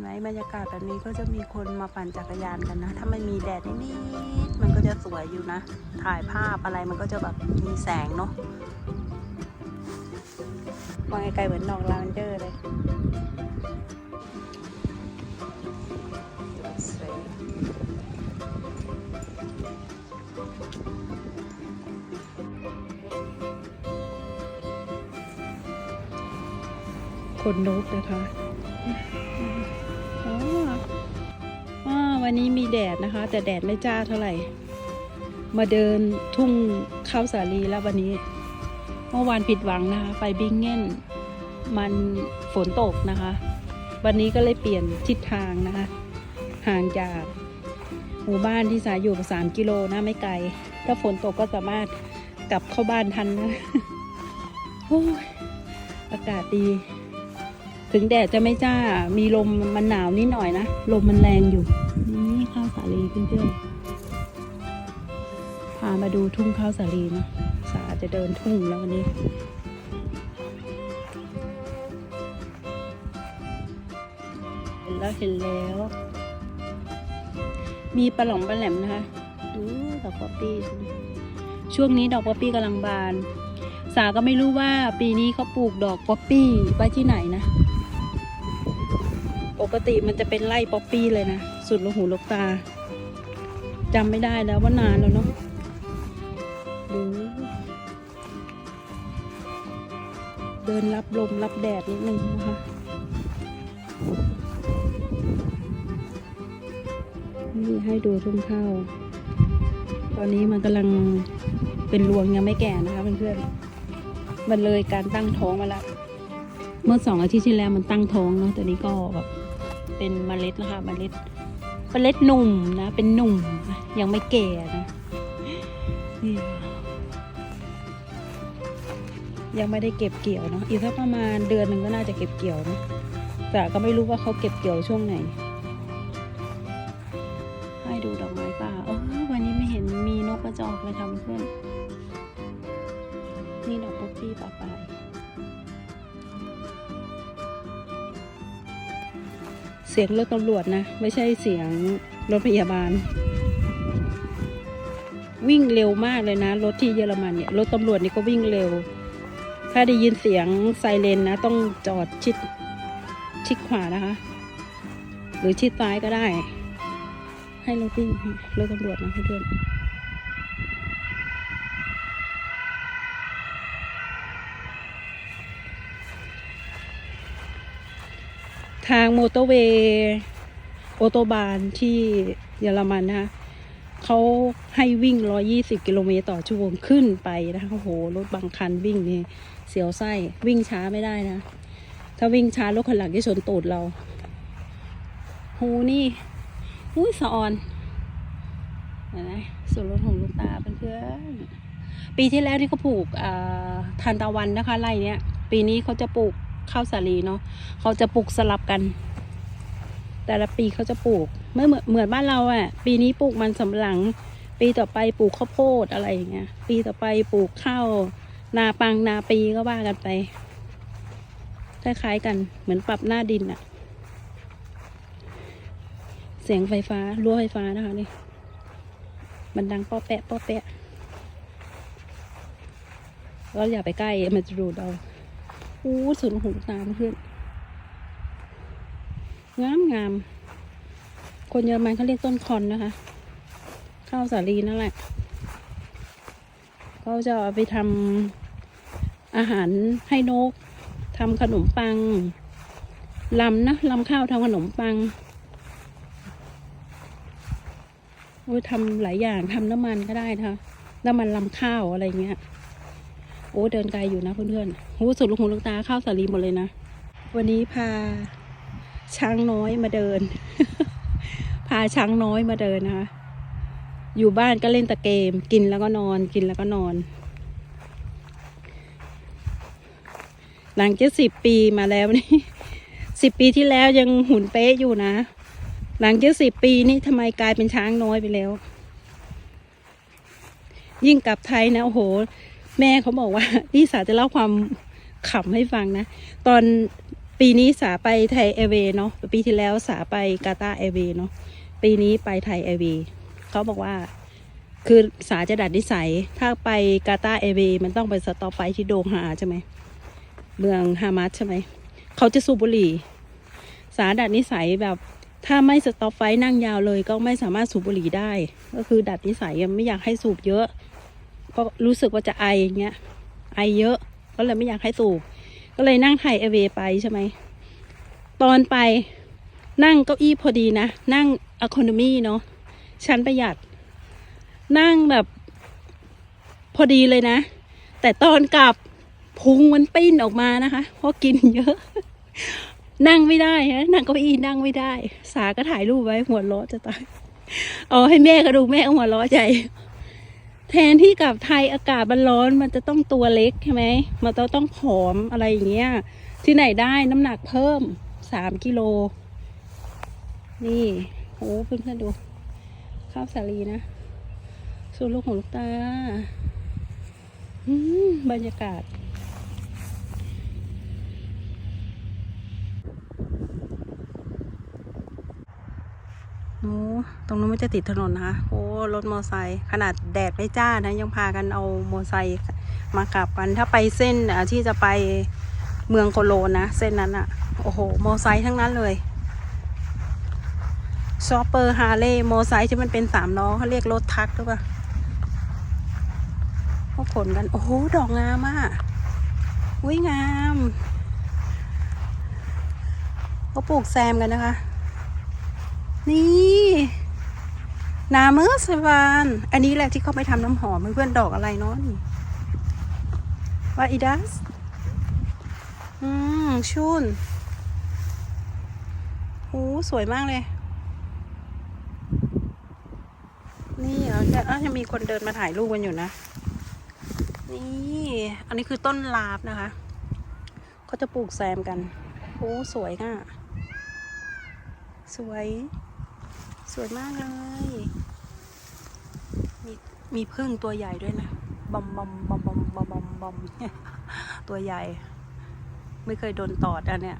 นไหมบรรยากาศแบบนี้ก็จะมีคนมาปั่นจักรยานกันนะ ถ้าไม่มีแดดนิดๆมันก็จะสวยอยู่นะ ถ่ายภาพอะไรมันก็จะแบบมีแสงเนาะมองไกลๆเหมือนดอกลาเวนเดอร์เลยคนนกนะคะ วันนี้มีแดดนะคะ แต่แดดไม่จ้าเท่าไหร่ มาเดินทุ่งข้าวสาลีแล้ววันนี้ เมื่อวานผิดหวังนะคะ ไปบิงเง่นมันฝนตกนะคะ วันนี้ก็เลยเปลี่ยนทิศทางนะคะ ห่างจากหมู่บ้านที่สายอยู่สามกิโลนะไม่ไกล ถ้าฝนตกก็สามารถกลับเข้าบ้านทันนะโอ้ยอากาศดี ถึงแดดจะไม่จ้า มีลมมันหนาวนิดหน่อยนะ ลมมันแรงอยู่ เพื่อนๆ พามาดูทุ่งข้าวสาลีนะสาจะเดินทุ่งแล้ววันนี้เห็นแล้วเห็นแล้ว มีปลาหลอมปลาแหลมนะคะดูดอกป๊อปปี้ช่วงนี้ดอกป๊อปปี้กำลังบาน สาก็ไม่รู้ว่าปีนี้เขาปลูกดอกป๊อปปี้ไว้ที่ไหนนะปกติมันจะเป็นไร่ป๊อปปี้เลยนะ สุดลูกหูลูกตา จำไม่ได้แล้วว่านานแล้วเนาะดูเดินรับลมรับแดดนิดนึงนะคะนี่ให้ดูทุ่งข้าวตอนนี้มันกำลังเป็นรวงยังไม่แก่นะคะเพื่อนๆมันเลยการตั้งท้องมาแล้วเมื่อสองอาทิตย์ที่แล้วมันตั้งท้องเนาะตอนนี้ก็แบบเป็นเมล็ดแล้วค่ะเมล็ดเมล็ดหนุ่มนะ เป็นหนุ่ม ยังไม่แก่นะนี่ยังไม่ได้เก็บเกี่ยวเนาะอีกสักประมาณเดือนหนึ่งก็น่าจะเก็บเกี่ยวนะแต่ก็ไม่รู้ว่าเขาเก็บเกี่ยวช่วงไหน ให้ดูดอกไม้ป่าเออวันนี้ไม่เห็นมีนกกระจอกเลยค่ะเพื่อนนี่ดอกป๊อปปี้ป่าไปเสียงรถตำรวจนะ ไม่ใช่เสียงรถพยาบาล วิ่งเร็วมากเลยนะ รถที่เยอรมันเนี่ยรถตำรวจนี่ก็วิ่งเร็ว ถ้าได้ยินเสียงไซเรนนะ ต้องจอดชิดชิดขวานะคะ หรือชิดซ้ายก็ได้ ให้รถวิ่งรถตำรวจนะเพื่อนทางมอเตอร์เวย์โอโตบานที่เยอรมันนะคะ เขาให้วิ่ง 120 กิโลเมตรต่อชั่วโมงขึ้นไปนะคะโอ้โห รถบางคันวิ่งนี่เสียวไส้วิ่งช้าไม่ได้นะ ถ้าวิ่งช้ารถคันหลังจะชนตูดเราหูนี่อุ้ยสะออนเห็นไหมสวนรถของลูกตาเพื่อนๆปีที่แล้วที่เขาปลูกทานตะวันนะคะไร่เนี้ย ปีนี้เขาจะปลูกข้าวสาลีเนาะเขาจะปลูกสลับกัน แต่ละปีเขาจะปลูกเมื่อเหมือนบ้านเราอะ่ะปีนี้ปลูกมันสำปะหลัง ปีต่อไปปลูกข้าวโพดอะไรอย่างเงี้ย ปีต่อไปปลูกข้าวนาปังนาปีก็ว่ากันไปคล้ายๆกันเหมือนปรับหน้าดินอะเสียงไฟฟ้ารั้วไฟฟ้านะคะนี่มันดังป้อแปะป้อแปะก็อย่าไปใกล้มันจะดูดเอาอู้สุดหูตามเพื่อน งามงาม คนเยอรมันเขาเรียกต้นคอนนะคะ ข้าวสาลีนั่นแหละเขาจะเอาไปทำอาหารให้นกทำขนมปังลำนะลำข้าวทำขนมปังโอ้ยทำหลายอย่างทำน้ำมันก็ได้นะคะน้ำมันลำข้าวอะไรเงี้ยโอ้เดินไกลอยู่นะเพื่อนๆโอ้สุดลูกหูลูกตาข้าวสาลีหมดเลยนะ วันนี้พา ช้างน้อยมาเดิน พาช้างน้อยมาเดินนะคะ อยู่บ้านก็เล่นแต่เกม กินแล้วก็นอน กินแล้วก็นอน หลังจากสิบปีมาแล้วนี่สิบปีที่แล้วยังหุ่นเป๊ะอยู่นะ หลังจากสิบปีนี่ทำไมกลายเป็นช้างน้อยไปแล้ว ยิ่งกลับไทยนะโอ้โห แม่เขาบอกว่าพี่สาวจะเล่าความขำให้ฟังนะ ตอน ปีนี้สาไปไทยแอเวเนาะปีที่แล้วสาไปกาตาร์แอเวเนาะปีนี้ไปไทยแอเวเขาบอกว่า คือสาจะดัดนิสัย ถ้าไปกาตาร์แอเวมันต้องไปสต็อปไปที่โดฮาใช่ไหมเมืองฮามัสใช่ไหมเขาจะสูบบุหรี่ สาดัดนิสัยแบบถ้าไม่สต็อปไฟนั่งยาวเลยก็ไม่สามารถสูบบุหรี่ได้ ก็คือดัดนิสัยไม่อยากให้สูบเยอะเพราะรู้สึกว่าจะไออย่างเงี้ยไอเยอะก็เลยไม่อยากให้สูบ ก็เลยนั่งไทยเอเวไปใช่ไหม ตอนไปนั่งเก้าอี้พอดีนะ นั่งอ c o n o m y เนาะชั้นประหยัด นั่งแบบพอดีเลยนะ แต่ตอนกลับพุงมันปิ้นออกมานะคะเพราะกินเยอะ นั่งไม่ได้ฮะนั่งเก้าอี้นั่งไม่ได้ สาก็ถ่ายรูปไว้หัวเร้อจะตายเอาให้แม่ก็ดูแม่หัวเร้อใจ แทนที่กับไทยอากาศมันร้อนมันจะต้องตัวเล็กใช่ไหมมันต้องต้องผอมอะไรอย่างเงี้ย ที่ไหนได้น้ำหนักเพิ่มสามกิโล นี่โอ้เพื่อนๆดู ข้าวสาลีนะส่วนลูกของลูกตาอืมบรรยากาศ โอ้ตรงนู้นมันจะติดถนนนะคะ โอ้รถมอไซค์ขนาดแดดไม่จ้านะ ยังพากันเอามอไซค์มากลับกัน ถ้าไปเส้นที่จะไปเมืองโคโลนนะ เส้นนั้นอะโอ้โห มอไซค์ทั้งนั้นเลยชอปเปอร์ฮาร์เลย์มอไซค์ที่มันเป็นสามล้อเขาเรียกรถทักหรือเปล่าเขาขนกัน โอ้โห ดอกงามอะอุ้ยงามเขาปลูกแซมกันนะคะ นี่ นาเมอร์สวานอันนี้แหละที่เขาไปทำน้ำหอมเพื่อนๆดอกอะไรเนาะนี่ว่าอีดัสอืมชุนโอ้สวยมากเลย นี่เหรอจะยังมีคนเดินมาถ่ายรูปกันอยู่นะ นี่ อันนี้คือต้นลาบนะคะเขาจะปลูกแซมกัน โอ้ สวยอะ สวย สวยมากเลย มีมีพึ่งตัวใหญ่ด้วยนะ บอมบอมบอมบอมบอมบอมบอมตัวใหญ่ ไม่เคยโดนตอดอันเนี้ย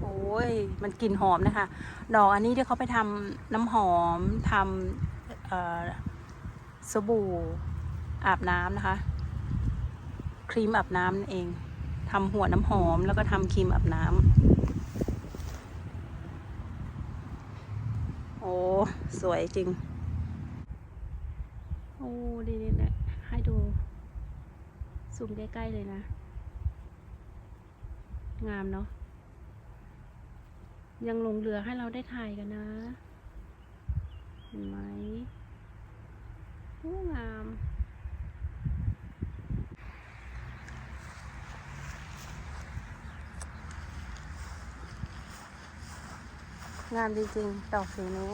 โอ้ย มันกลิ่นหอมนะคะ ดอกอันนี้ที่เขาไปทำน้ำหอมทำสบู่อาบน้ำนะคะ ครีมอาบน้ำนั่นเองทำหัวน้ำหอมแล้วก็ทำครีมอาบน้ำ อ้สวยจริง โอ้ดีๆนะให้ดู ซูมใกล้ ๆ เลยนะ งามเนาะยังลงเรือให้เราได้ถ่ายกันนะ เห็นไหมโอ้งาม งามจริงๆ ดอกสีนี้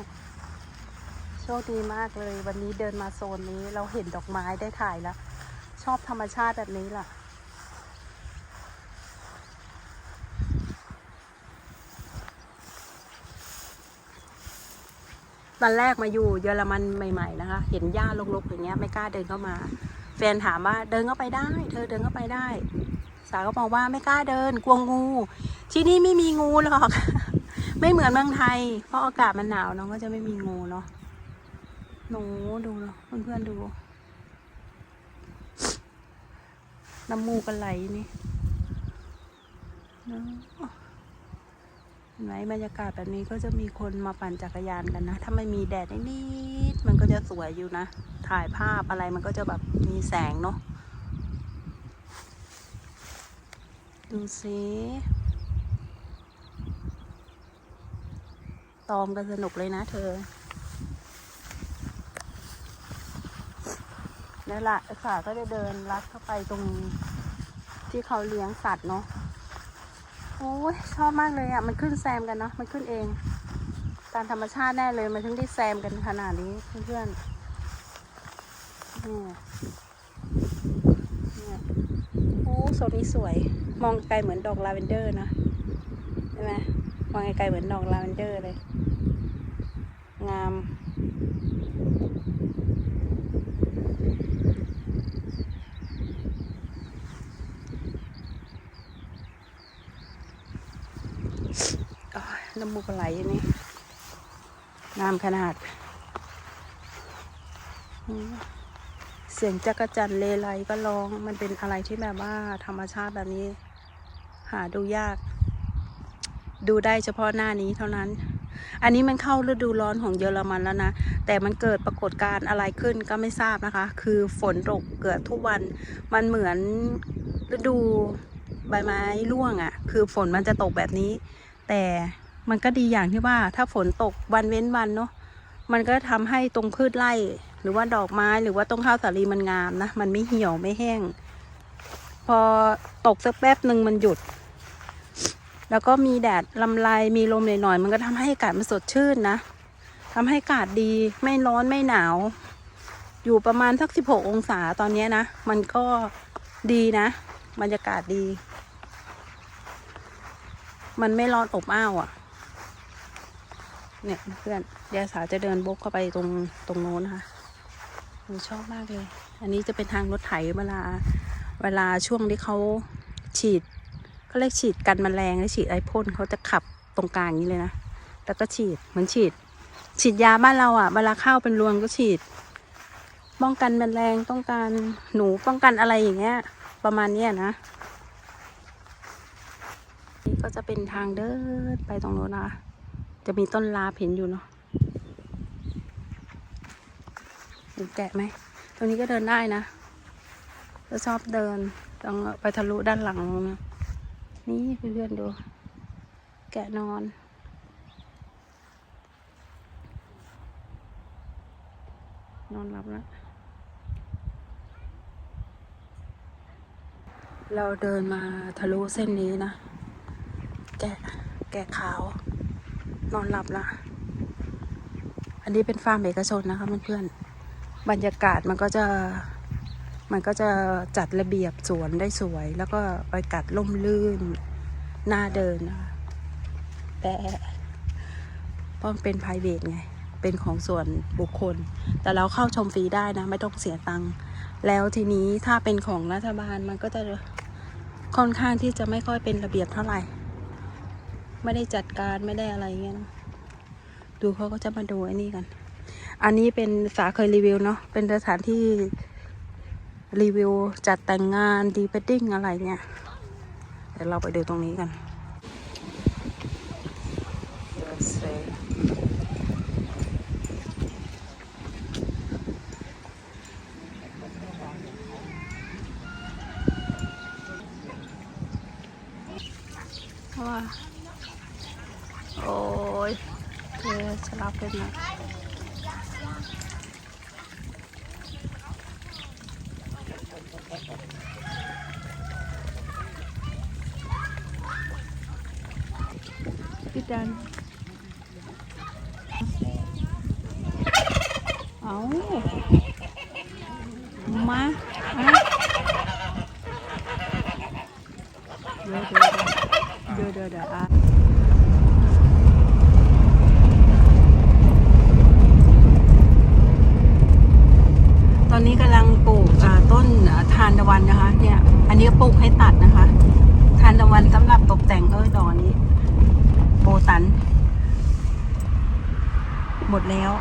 โชคดีมากเลย วันนี้เดินมาโซนนี้เราเห็นดอกไม้ได้ถ่ายแล้ว ชอบธรรมชาติแบบนี้ล่ะ ตอนแรกมาอยู่เยอรมันใหม่ ๆ นะคะ เห็นหญ้ารกๆอย่างเงี้ยไม่กล้าเดินเข้ามา แฟนถามว่าเดินเข้าไปได้ เธอเดินเข้าไปได้ สาวก็บอกว่าไม่กล้าเดินกลัวงู ที่นี่ไม่มีงูหรอก ไม่เหมือนเมืองไทย เพราะอากาศมันหนาวเนาะก็จะไม่มีงูเนาะหนูดูเนาะเพื่อนๆดูน้ำมูกันไหลนี่เนอะเห็นไหมบรรยากาศแบบนี้ก็จะมีคนมาปั่นจักรยานกันนะ ถ้าไม่มีแดดนิดๆมันก็จะสวยอยู่นะ ถ่ายภาพอะไรมันก็จะแบบมีแสงเนาะ ดูสิ ตอมกันสนุกเลยนะเธอนี่แหละค่ะก็จะเดินลัดเข้าไปตรงที่เขาเลี้ยงสัตว์เนาะ โอ้ยชอบมากเลยอะ มันขึ้นแซมกันเนาะ มันขึ้นเอง ตามธรรมชาติแน่เลย มันถึงได้แซมกันขนาดนี้เพื่อนๆนี่นี่โอ้โซนนี้สวย มองไกลเหมือนดอกลาเวนเดอร์นะ ใช่ไหมมองไกลๆเหมือนดอกลาเวนเดอร์เลย งาม น้ำมูกไหลนนี้งามขนาด เสียงจักรจันเลไลก็ร้อง มันเป็นอะไรที่แบบว่าธรรมชาติแบบนี้ หาดูยาก ดูได้เฉพาะหน้านี้เท่านั้น อันนี้มันเข้าฤดูร้อนของเยอรมันแล้วนะ แต่มันเกิดปรากฏการณ์อะไรขึ้นก็ไม่ทราบนะคะ คือฝนตกเกิดทุกวัน มันเหมือนฤดูใบไม้ร่วงอะ่ะ คือฝนมันจะตกแบบนี้ แต่มันก็ดีอย่างที่ว่าถ้าฝนตกวันเว้นวันเนาะ มันก็ทำให้ตรงพืชไร่ หรือว่าดอกไม้หรือว่าต้นข้าวสาลีมันงามนะ มันไม่เหี่ยวไม่แห้ง พอตกสักแป๊บหนึ่งมันหยุด แล้วก็มีแดดลำลายมีลมหน่อยๆมันก็ทำให้อากาศมันสดชื่นนะทำให้อากาศดีไม่ร้อนไม่หนาว อยู่ประมาณสักสิบหกองศาตอนนี้นะ มันก็ดีนะบรรยากาศดี มันไม่ร้อนอบอ้าวอะ่ะ เนี่ยเพื่อนเดี๋ยวสาวจะเดินบกเข้าไปตรงตรงโน้นนะคะหนูชอบมากเลย อันนี้จะเป็นทางรถไถเวลา เวลาช่วงที่เขาฉีด เขาเรียกฉีดกันแมลงและฉีดไอพ่นเขาจะขับตรงกลางนี้เลยนะ แล้วก็ฉีดเหมือนฉีด ฉีดยาบ้านเราอะ่ะ เวลาข้าวเป็นรวงก็ฉีด ป้องกันแมลงต้องการหนูป้องกันอะไรอย่างเงี้ย ประมาณเนี้ยนะ นี่ก็จะเป็นทางเดินไปตรงโน้นนะคะจะมีต้นลาเห็นอยู่เนาะห็นแกะไหม ตรงนี้ก็เดินได้นะจะชอบเดินต้องไปทะลุด้านหลังตรงนี้ นี่เพื่อนๆดู แกะนอน นอนหลับแล้วเราเดินมาทะลุเส้นนี้นะ แกะแกะขาว นอนหลับละอันนี้เป็นฟาร์มเอกชนนะคะเพื่อนๆบรรยากาศมันก็จะ มันก็จะจัดระเบียบสวนได้สวย แล้วก็บรรยากาศล่มลื่นน่าเดินนะคะแต่เพราะมันเป็น p r i v a t ไง เป็นของส่วนบุคคล แต่เราเข้าชมฟรีได้นะ ไม่ต้องเสียตังค์ แล้วทีนี้ถ้าเป็นของรัฐบาลมันก็จะค่อนข้างที่จะไม่ค่อยเป็นระเบียบเท่าไหร่ ไม่ได้จัดการไม่ได้อะไรเงี้ยนะดูเขาก็จะมาดูไอ้นี่กัน อันนี้เป็นสาเคยรีวิวเนาะ เป็นสถานที่ รีวิวจัดแต่งงานดีเวดดิ้งอะไรเงี้ยเดี๋ยวเราไปดูตรงนี้กันว่าโอ้ยเธอจะรับเป็นไหมพี่ดัน เอามามาเดี๋ยวเดี๋ยวเดี๋ยวเดี๋ยวเดี๋ยวอะ ตอนนี้กำลังปลูกอ่าต้นอ่าทานตะวันนะคะ เนี่ย อันนี้ก็ปลูกให้ตัดนะคะ ทานตะวันสำหรับตกแต่งเออดอกนี้ โบตัน หมดแล้ว